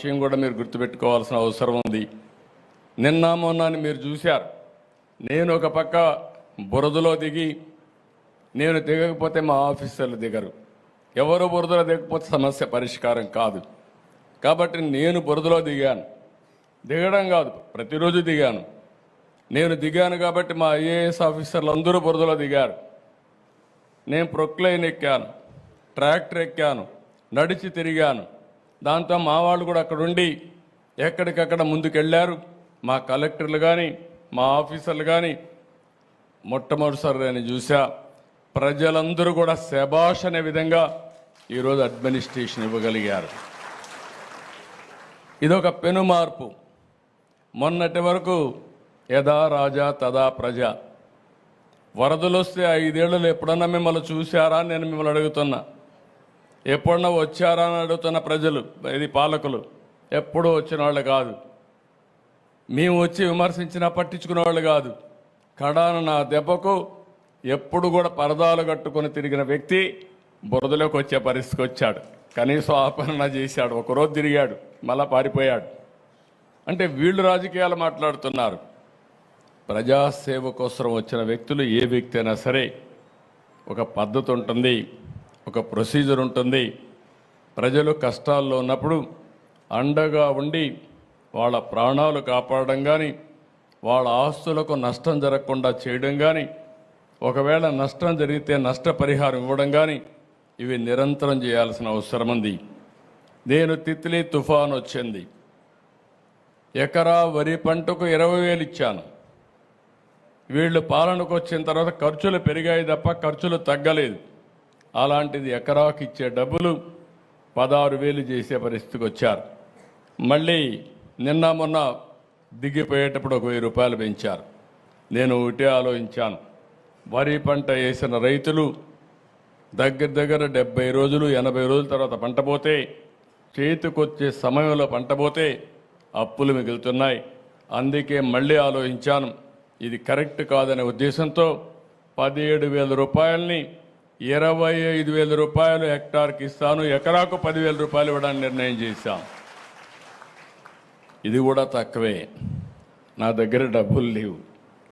విషయం కూడా మీరు గుర్తుపెట్టుకోవాల్సిన అవసరం ఉంది. నిన్న మొన్న అని మీరు చూశారు. నేను ఒక పక్క బురదలో దిగి నేను దిగకపోతే మా ఆఫీసర్లు దిగరు. ఎవరు బురదలో దిగకపోతే సమస్య పరిష్కారం కాదు. కాబట్టి నేను బురదలో దిగాను. దిగడం కాదు ప్రతిరోజు దిగాను. నేను దిగాను కాబట్టి మా ఐఏఎస్ ఆఫీసర్లు అందరూ బురదలో దిగారు. నేను ప్రొక్లైన్ ఎక్కాను ట్రాక్టర్ ఎక్కాను నడిచి తిరిగాను. దాంతో మా వాళ్ళు కూడా అక్కడ ఉండి ఎక్కడికక్కడ ముందుకెళ్ళారు. మా కలెక్టర్లు కానీ మా ఆఫీసర్లు కానీ మొట్టమొదటిసారి నేను చూసా ప్రజలందరూ కూడా శబాష్ అనే విధంగా ఈరోజు అడ్మినిస్ట్రేషన్ ఇవ్వగలిగారు. ఇదొక పెను మార్పు మొన్నటి వరకు యథా రాజా తదా ప్రజ. వరదలు వస్తే ఐదేళ్ళలో ఎప్పుడన్నా మిమ్మల్ని చూశారా అని నేను మిమ్మల్ని అడుగుతున్నా. ఎప్పుడన్నా వచ్చారా అని అడుగుతున్న ప్రజలు ఇది పాలకులు ఎప్పుడూ వచ్చిన వాళ్ళు కాదు. మేము వచ్చి విమర్శించినా పట్టించుకునే వాళ్ళు కాదు. కడాన నా దెబ్బకు ఎప్పుడు కూడా పరదాలు కట్టుకొని తిరిగిన వ్యక్తి బురదలోకి వచ్చే పరిస్థితికి వచ్చాడు. కనీసం ఆపరణ చేశాడు ఒకరోజు తిరిగాడు మళ్ళా పారిపోయాడు. అంటే వీళ్ళు రాజకీయాలు మాట్లాడుతున్నారు. ప్రజాసేవ కోసం వచ్చిన వ్యక్తులు ఏ వ్యక్తి అయినా సరే ఒక పద్ధతి ఉంటుంది. ఒక ప్రొసీజర్ ఉంటుంది. ప్రజలు కష్టాల్లో ఉన్నప్పుడు అండగా ఉండి వాళ్ళ ప్రాణాలు కాపాడడం కానీ వాళ్ళ ఆస్తులకు నష్టం జరగకుండా చేయడం కానీ ఒకవేళ నష్టం జరిగితే నష్టపరిహారం ఇవ్వడం కానీ ఇవి నిరంతరం చేయాల్సిన అవసరం ఉంది. నేను తిత్లీ తుఫాన్ వచ్చింది. ఎకరా వరి పంటకు ఇరవై వేలు ఇచ్చాను. వీళ్ళు పాలనకు వచ్చిన తర్వాత ఖర్చులు పెరిగాయి తప్ప ఖర్చులు తగ్గలేదు. అలాంటిది ఎకరాకి ఇచ్చే డబ్బులు పదహారు వేలు చేసే పరిస్థితికి వచ్చారు. మళ్ళీ నిన్న మొన్న దిగిపోయేటప్పుడు ఒక వెయ్యి రూపాయలు పెంచారు. నేను ఒకటే ఆలోచించాను. వరి పంట వేసిన రైతులు దగ్గర దగ్గర డెబ్బై రోజులు ఎనభై రోజుల తర్వాత పంట పోతే చేతికొచ్చే సమయంలో పంట పోతే అప్పులు మిగులుతున్నాయి. అందుకే మళ్ళీ ఆలోచించాను. ఇది కరెక్ట్ కాదనే ఉద్దేశంతో పదిహేడు వేల రూపాయలని ఇరవై ఐదు వేల రూపాయలు హెక్టార్కి ఇస్తాను. ఎకరాకు పదివేల రూపాయలు ఇవ్వడానికి నిర్ణయం చేశాం. ఇది కూడా తక్కువే. నా దగ్గర డబ్బులు లేవు.